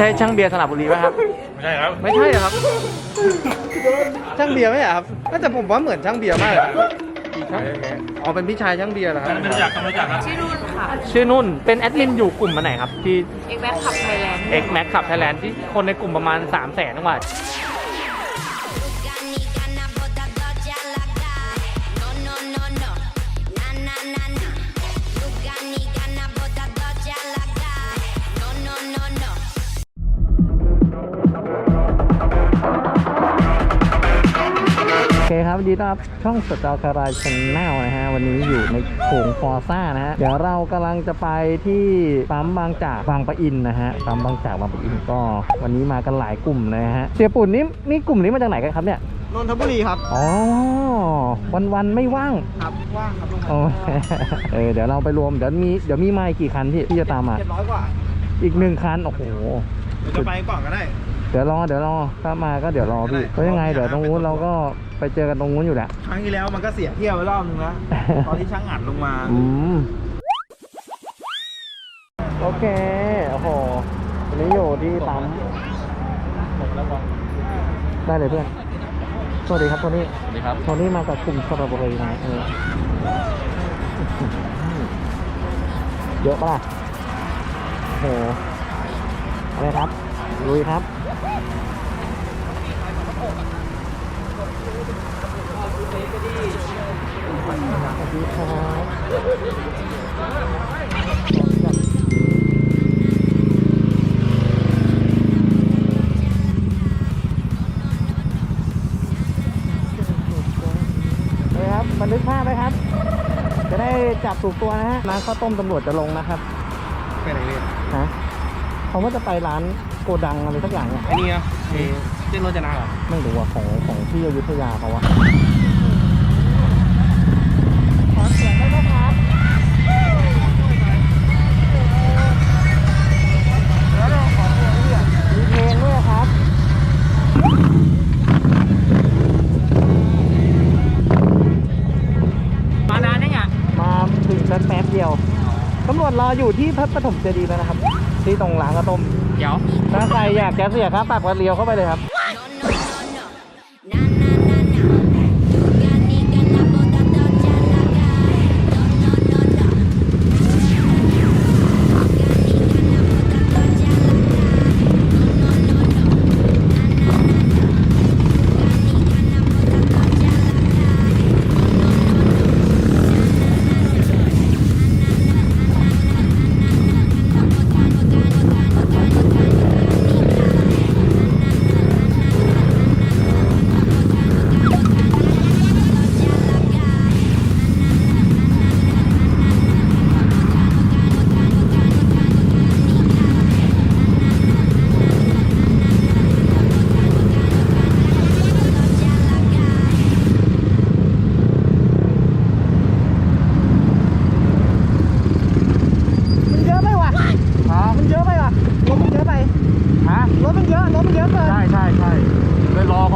ใช่ช่างเบียร์สระบุรีป่ะครับ ไม่ใช่ครับไม่ใช่เหรอครับ ช่างเบียร์ไหมอะครับน่าจะผมว่าเหมือนช่างเบียร์มากเลยอ๋อเป็นพี่ชายช่างเบียร์เหรอครับไม่รู้จักก็ไม่รู้จักครับชื่อรุ่นค่ะ ชื่อนุ่น เป็นแอดมินอยู่กลุ่มมาไหนครับที่ X Max ขับไทยแลนด์ X Max ขับไทยแลนด์ที่คนในกลุ่มประมาณ 3 0 0แสนกว่า คครับยินดีต้อนรับช่องสตาร์คารายชแนลนะฮะ วันนี้อยู่ในโขงฟอร์ซ่านะฮะ เดี๋ยวเรากำลังจะไปที่ปั๊มบางจากบางปะอินนะฮะ ปั๊มบางจากบางปะอินก็ วันนี้มากันหลายกลุ่มเลยนะฮะ เสียปุ่นนี่นี่กลุ่มนี้มาจากไหนกันครับเนี่ย นนทบุรีครับ อ๋อ วันวันๆไม่ว่าง ครับ ว่างครับลงโอเคเออ เดี๋ยวเราไปรวม เดี๋ยวมี เดี๋ยวมีมาอีกกี่คันที่ที่จะตามมาเจ็ดร้อยกว่า อีกหนึ่งคัน โอ้โหเดี๋ยวจะไปก่อนก็ได้ เดี๋ยวรอเดี๋ยวรอถ้ามาก็เดี๋ยวรอพี่ได้เพราะยังไงเดี๋ยวตรงนู้นเราก็ไปเจอกันตรงนู้นอยู่แหละครั้งที่แล้วมันก็เสียเที่ยวไปรอบนึงแล้วตอนที่ช่างอัดลงมาอืมโอเคโอ้โหวันนี้อยู่ที่ปั๊มได้เลยเพื่อนสวัสดีครับโทนี่สวัสดีครับโทนี่มากับกลุ่มสระบุรีนะเออเยอะปะล่ะโอ้โหอะไรครับ ลุยครับสวัสดีครับเลยครับบันทึกภาพไว้ครับ จะได้จับถูกตัวนะฮะร้านข้าวต้มตำรวจจะลงนะครับ ไปไหนเนี่ยฮะเขาว่าจะไปร้าน โกดังอะไรสักอย่างเนี่ยไอ้นี่นะเอ๊ะเจ้นโรจนาเหรอไม่รู้ว่าของของที่อยุธยาเขาอะขอเสียงได้ไหมครับมีเพลงด้วยครับ มานานยังอะมาถึงแป๊บๆเดียวตำรวจรออยู่ที่พระปฐมเจดีย์แล้วนะครับ ที่ตรงร้านข้าวต้ม เดี๋ยว ถ้าใครอยากจะเสียค่าปรับก็เลี้ยวเข้าไปเลยครับ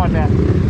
on that.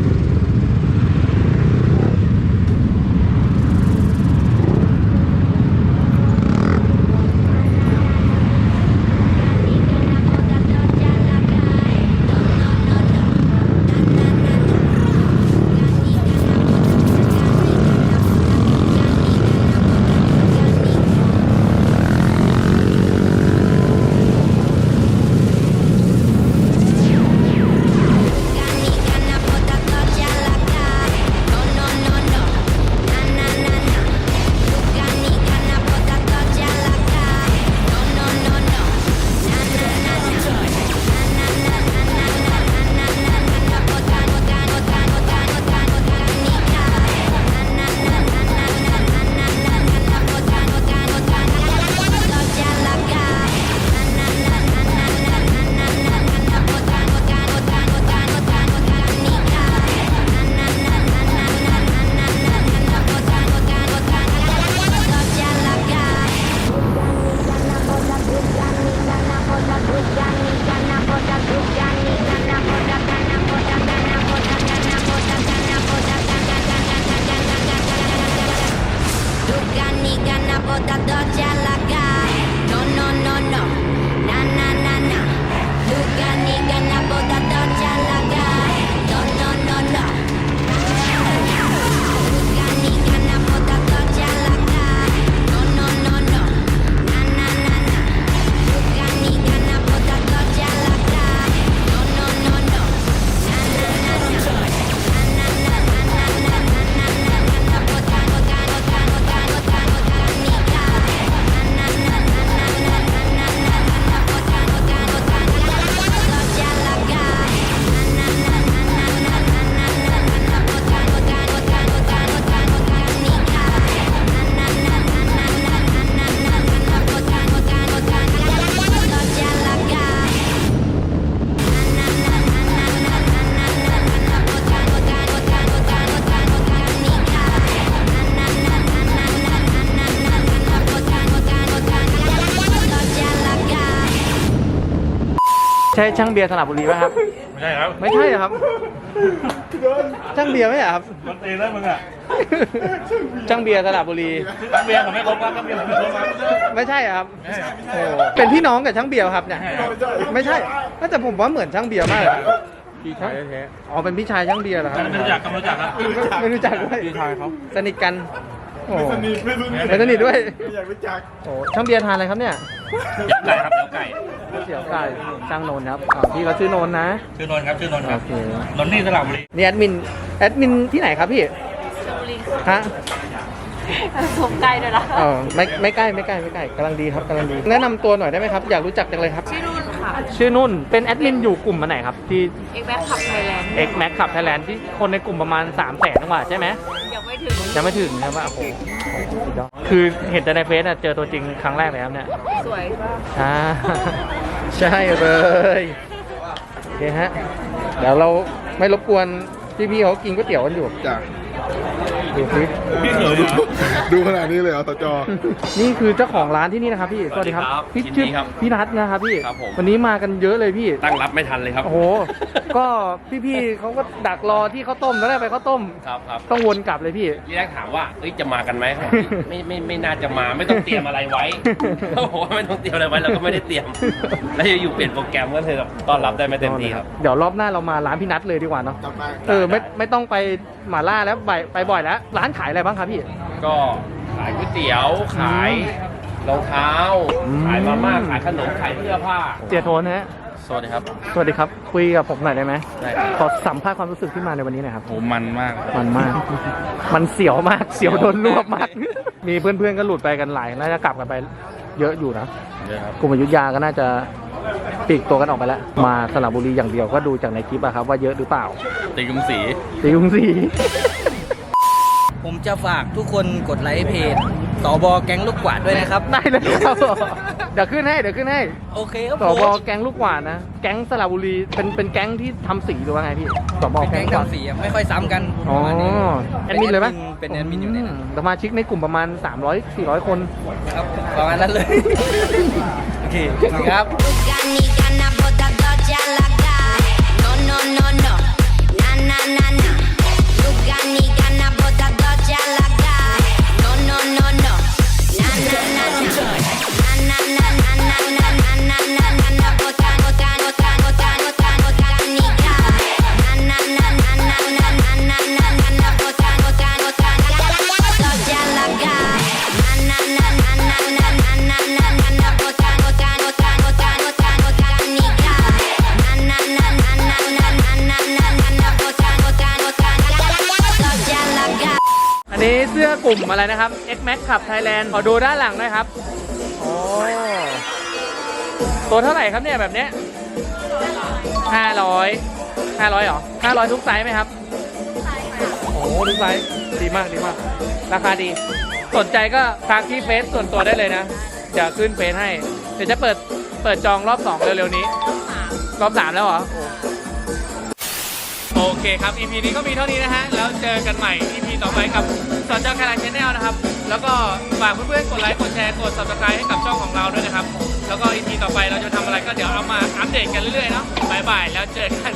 ใช่ช่างเบียร์สระบุรีป่ะครับ ไม่ใช่ครับไม่ใช่เหรอครับ ช่างเบียร์ไหมอะครับ มันตีแล้วมึงอะช่างเบียร์สระบุรี ตั้งเบียร์ผมไม่ครบครับตั้งเบียร์ผมไม่ครบครับไม่ใช่เหรอครับโอ้เป็นพี่น้องกับช่างเบียร์ครับเนี่ย ไม่ใช่แต่ผมว่าเหมือนช่างเบียร์มากเลยพี่ชายแท้อ๋อเป็นพี่ชายช่างเบียร์เหรอครับ ไม่รู้จักกันรู้จักครับไม่รู้จักด้วยพี่ชายเขาสนิทกัน โอ้ไม่สนิทไม่สนิทไม่สนิทด้วย ไม่อยากรู้จักโอ้ช่างเบียร์ทานอะไรครับเนี่ยเดี๋ยวไก่ครับเดี๋ยวไก่เสี่ยวไก่ช่างโนนครับอ่าพี่เขาชื่อโนนนะชื่อนนท์ครับชื่อนนท์คโอรับเคนนท์นี่สระบุรีนี่แอดมินแอดมินที่ไหนครับพี่ชลบุรีฮะสมใกล้ด้วยนะเออไม่ไม่ใกล้ไม่ใกล้ไม่ใกล้กำลังดีครับกำลังดีแนะนำตัวหน่อยได้ไหมครับอยากรู้จักจังเลยครับ ชื่อนุ่นค่ะ ชื่อนุ่นเป็นแอดมินอยู่กลุ่มอันไหนครับที่ เอ็กแบ็คขับไทยแลนด์ X Max ขับไทยแลนด์ที่คนในกลุ่มประมาณ 3 0 0แสนกว่าใช่ไหม ยังไม่ถึงยังไม่ถึงนะว่าโอ้โหสุดยอดคือเห็นแต่ในเฟซอะเจอตัวจริงครั้งแรกเลยครับเนี่ยสวยมากอ่า ใช่เลยโอเคฮะ เดี๋ยวเราไม่รบกวนพี่ๆเขากินก๋วยเตี๋ยวกันอยู่ จ้ะ ดูสิพี่เขยเหรอดูขนาดนี้เลยเหรอตจอ นี่คือเจ้าของร้านที่นี่นะครับพี่สวัสดีครับครับพี่ยินดีชื่อครับพี่นัทนะครับพี่ครับผม วันนี้มากันเยอะเลยพี่ตั้งรับไม่ทันเลยครับโอ้โห ก็พี่ๆเขาก็ดักรอที่ข้าวต้มแล้วได้ไปข้าวต้ม ครับครับต้องวนกลับเลยพี่ ที่แรกถามว่าเอ้ยจะมากันไหมไม่ไม่ไม่น่าจะมาไม่ต้องเตรียมอะไรไว้เขาบอกว่าไม่ต้องเตรียมอะไรไว้เราก็ไม่ได้เตรียม แล้วอยู่ๆเปลี่ยนโปรแกรมก็เลยแบบต้อนรับได้ไม่เต็มที่ครับ เดี๋ยวรอบหน้าเรามาร้านพี่นัทเลยดีกว่าเนาะจำได้เออไม่ไม่ต้องไปหม่าล่าแล้วไปไปบ่อยแล้ว ร้านขายอะไรบ้างครับพี่ ก็ขายก๋วยเตี๋ยวขายรองเท้า อืม ขายมาม่าขายขนมขายเสื้อผ้าเจียโทนนะฮะ สวัสดีครับสวัสดีครับ คุยกับผมหน่อยได้ไหมได้ครับขอสัมภาษณ์ความรู้สึกที่มาในวันนี้หน่อยครับ โหมันมาก มันมาก มันเสียวมาก เสียวโดนรวบมาก มีเพื่อนๆก็หลุดไปกันหลาย น่าจะกลับกันไปเยอะอยู่นะ เยอะครับ กลุ่มอยุธยาก็น่าจะปลีกตัวกันออกไปแล้ว มาสระบุรีอย่างเดียวก็ดูจากในคลิปอะครับว่าเยอะหรือเปล่า ตีกรุงศรีตีกรุงศรี ผมจะฝากทุกคนกดไลค์เพจสอบอแก๊งลูกกวาดด้วยนะครับ ได้เลยครับเดี๋ยวขึ้นให้เดี๋ยวขึ้นให้โอเคครับสผมบแก๊งลูกหวานนะ แก๊งสระบุรีเป็นเป็นแก๊งที่ทำสีหรือว่าไงพี่สบเป็นแก๊แก๊งงก่อนทำสีอะไม่ค่อยซ้ำกันอ๋อประมาณนี้แอดมินเลยไหมเป็นแอดมินอยู่ในนั้นมสมาชิกในกลุ่มประมาณ 300 400 คน ครับประมาณนั้นเลย โอเคขอบคุณครับ Gani gana กลุ่มอะไรนะครับ X Max ขับ Thailand ขอดูด้านหลังหน่อยครับโอ้ตัวเท่าไหร่ครับเนี่ยแบบเนี้ยห้าร้อยห้าร้อยเหรอห้าร้อยทุกไซส์ไหมครับโอ้โหทุกไซส์ดีมากดีมาก ราคาดี สนใจก็ทักที่เฟซส่วนตัวได้เลยนะ เดี๋ยวขึ้นเฟซให้ เดี๋ยวจะเปิดเปิดจองรอบสองเร็วๆนี้ รอบสามแล้วเหรอโอ เคครับ EP นี้ก็มีเท่านี้นะฮะ แล้วเจอกันใหม่ EP ต่อไปกับสอนเจ้าแคลร์ชแนลนะครับ แล้วก็ฝากเพื่อนๆ กดไลค์ กดแชร์ กด subscribe ให้กับช่องของเราด้วยนะครับ แล้วก็ EP ต่อไปเราจะทำอะไรก็เดี๋ยวเอามาอัปเดตกันเรื่อยๆเนาะบายบายแล้วเจอกัน